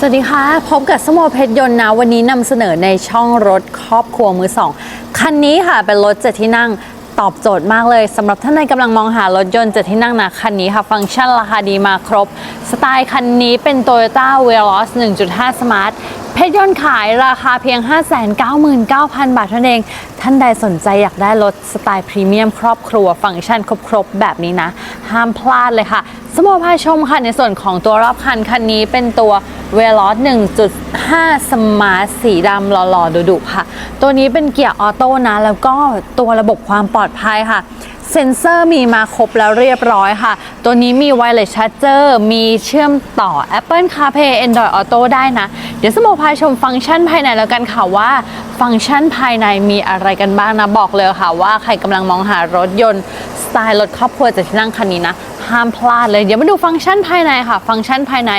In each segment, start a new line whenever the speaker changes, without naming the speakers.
สวัสดีค่ะ พบกับสโมเพชรยนต์นะ วันนี้นำเสนอในช่องรถครอบครัวมือสองคันนี้ค่ะ เป็นรถเจ็ดที่นั่งตอบโจทย์มากเลยสำหรับท่านใดกำลังมองหารถยนต์เจ็ดที่นั่งนะคันนี้ค่ะ ฟังก์ชันราคาดีมาครบ สไตล์คันนี้เป็น Toyota Veloz 1.5 Smart เพชรยนต์ขายราคาเพียง 599,000 บาทเท่านั้นเอง ท่านใดสนใจอยากได้รถสไตล์พรีเมียมครอบครัวฟังก์ชันครบๆ แบบนี้นะ ห้ามพลาดเลยค่ะสโมพาชมค่ะในส่วนของตัวรอบคันคันนี้เป็นตัว v e l o z 1.5 Smart สีดำหล่อๆดุๆค่ะ ตัวนี้เป็นเกียร์ออโต้นะ แล้วก็ตัวระบบความปลอดภัยค่ะ เซ็นเซอร์มีมาครบแล้วเรียบร้อยค่ะ ตัวนี้มี Wireless Charger มีเชื่อมต่อ Apple CarPlay Android Auto ได้นะ เดี๋ยวสโมพาชมฟังก์ชันภายในแล้วกันค่ะว่าฟังก์ชันภายในมีอะไรกันบ้างนะ บอกเลยค่ะว่าใครกำลังมองหารถยนต์สไตล์รถครอบครัวจะที่นั่งคันนี้นะห้ามพลาดเลย เดี๋ยวมาดูฟังก์ชันภายในค่ะ ฟังก์ชันภายใน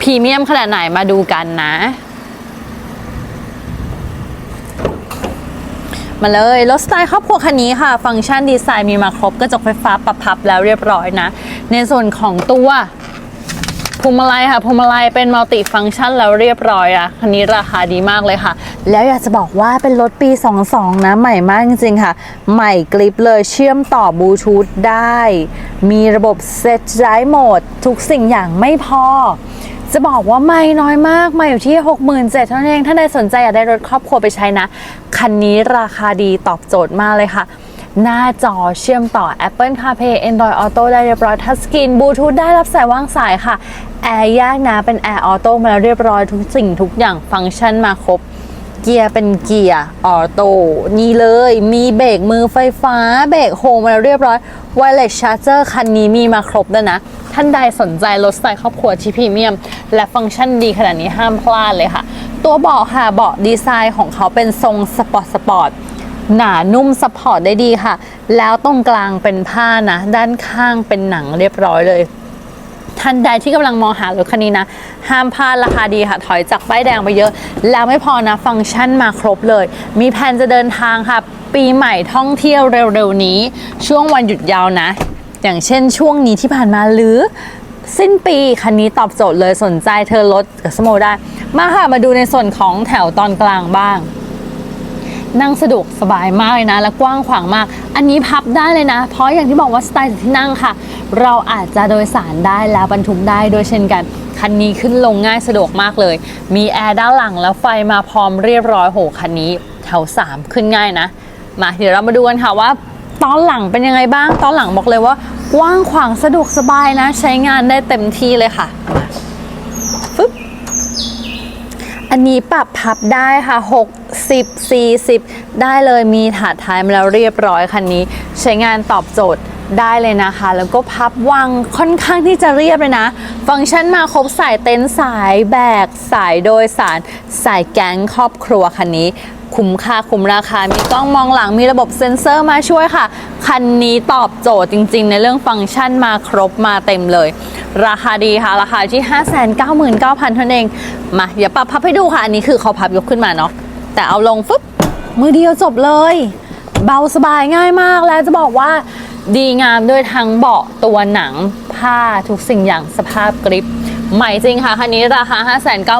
พรีเมียมขนาดไหนมาดูกันนะ มาเลยรถสไตล์ครอบครัวคันนี้ค่ะ ฟังก์ชันดีไซน์มีมาครบกระจกไฟฟ้าปรับพับแล้วเรียบร้อยนะ ในส่วนของตัวพวงมาลัยค่ะพวงมาลัยเป็นมัลติฟังก์ชันแล้วเรียบร้อยอะคันนี้ราคาดีมากเลยค่ะ แล้วอยากจะบอกว่าเป็นรถปี 22 นะ ใหม่มากจริงๆค่ะ ใหม่กริปเลยเชื่อมต่อบลูทูธได้ มีระบบเซตไดโหมดทุกสิ่งอย่างไม่พอ จะบอกว่าไม่น้อยมากมาอยู่ที่ 67,000เท่านั้นเอง ถ้าใดสนใจอยากได้รถครอบครัวไปใช้นะ คันนี้ราคาดีตอบโจทย์มากเลยค่ะ หน้าจอเชื่อมต่อ Apple CarPlay Android Auto ได้เรียบร้อยทัชสกรีนบลูทูธได้รับสายว่างสายค่ะแอร์แยกนะเป็นแอร์ออโต้มาแล้วเรียบร้อยทุกสิ่งทุกอย่างฟังก์ชันมาครบ เกียร์เป็นเกียร์ออโต้นี่เลยมีเบรกมือไฟฟ้า เบรกโฮมาแล้วเรียบร้อย Wireless Charger คันนี้มีมาครบด้วยนะ ท่านใดสนใจรถสไตล์ครอบครัวที่พรีเมียม และฟังก์ชันดีขนาดนี้ห้ามพลาดเลยค่ะ ตัวเบาะค่ะเบาะดีไซน์ของเขาเป็นทรงสปอร์ตสปอร์ตหนานุ่มสปอร์ตได้ดีค่ะ แล้วตรงกลางเป็นผ้านะ ด้านข้างเป็นหนังเรียบร้อยเลย ท่านใดที่กำลังมองหารถคันนี้นะ ห้ามพลาดราคาดีค่ะ ถอยจากป้ายแดงไปเยอะ แล้วไม่พอนะ ฟังก์ชันมาครบเลย มีแผนจะเดินทางค่ะ ปีใหม่ท่องเที่ยวเร็วๆนี้ ช่วงวันหยุดยาวนะ อย่างเช่นช่วงนี้ที่ผ่านมาหรือสิ้นปีคันนี้ตอบโจทย์เลยสนใจเธอรถกับสโมได้ มาค่ะมาดูในส่วนของแถวตอนกลางบ้าง นั่งสะดวกสบายมากเลยนะ และกว้างขวางมาก อันนี้พับได้เลยนะ เพราะอย่างที่บอกว่าสไตล์ที่นั่งค่ะ เราอาจจะโดยสารได้แล้วบรรทุกได้โดยเช่นกัน คันนี้ขึ้นลงง่ายสะดวกมากเลย มีแอร์ด้านหลังแล้วไฟมาพร้อมเรียบร้อยโหคันนี้แถว3ขึ้นง่ายนะ มาเดี๋ยวเรามาดูกันค่ะว่าตอนหลังเป็นยังไงบ้าง ตอนหลังบอกเลยว่ากว้างขวางสะดวกสบายนะ ใช้งานได้เต็มที่เลยค่ะฟึบ อันนี้ปรับพับได้ค่ะ 60 40 ได้เลยมีถาดท้ายมาแล้วเรียบร้อยคันนี้ ใช้งานตอบโจทย์ได้เลยนะคะ แล้วก็พับวางค่อนข้างที่จะเรียบเลยนะ ฟังก์ชันมาครบสายเต็นท์สายแบก สายโดยสาร สายแก๊งครอบครัวคันนี้ คุ้มค่าคุ้มราคา มีกล้องมองหลังมีระบบเซ็นเซอร์มาช่วยค่ะ คันนี้ตอบโจทย์จริง ๆ ในเรื่องฟังก์ชันมาครบมาเต็มเลย ราคาดีค่ะ ราคาที่ 599,000เท่านั้นเอง มาเดี๋ยวปรับพับให้ดูค่ะ อันนี้คือเขาพับยกขึ้นมาเนาะแต่เอาลงฟึบมือเดียวจบเลย เบาสบายง่ายมากแล้วจะบอกว่าดีงามด้วยทั้งเบาะตัวหนังผ้าทุกสิ่งอย่างสภาพกริป ใหม่จริงค่ะ คันนี้ราคา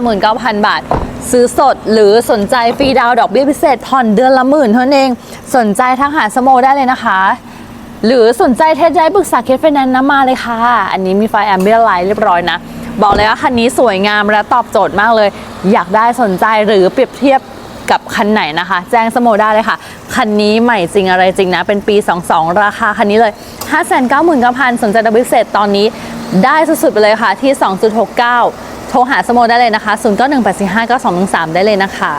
599,000 บาท ซื้อสดหรือสนใจฟรีดาวดอกเบี้ยพิเศษผ่อนเดือนละหมื่นเท่านั้นเอง สนใจทักหาสโมได้เลยนะคะ หรือสนใจเทสย้ปรึกษาเคสไฟแนนซ์นะมาเลยค่ะ อันนี้มีไฟแอมเบียไลท์เรียบร้อยนะ บอกเลยว่าคันนี้สวยงามและตอบโจทย์มากเลย อยากได้สนใจหรือเปรียบเทียบกับคันไหนนะคะ แจ้งสโมได้เลยค่ะ คันนี้ใหม่จริงอะไรจริงนะ เป็นปี 22 ราคาคันนี้เลย 599,000สนใจดับเบิลเซตตอนนี้ ได้สุดๆไปเลยค่ะที่ 2.69 โทรหาสโมได้เลยนะคะ 0918459213 ได้เลยนะคะ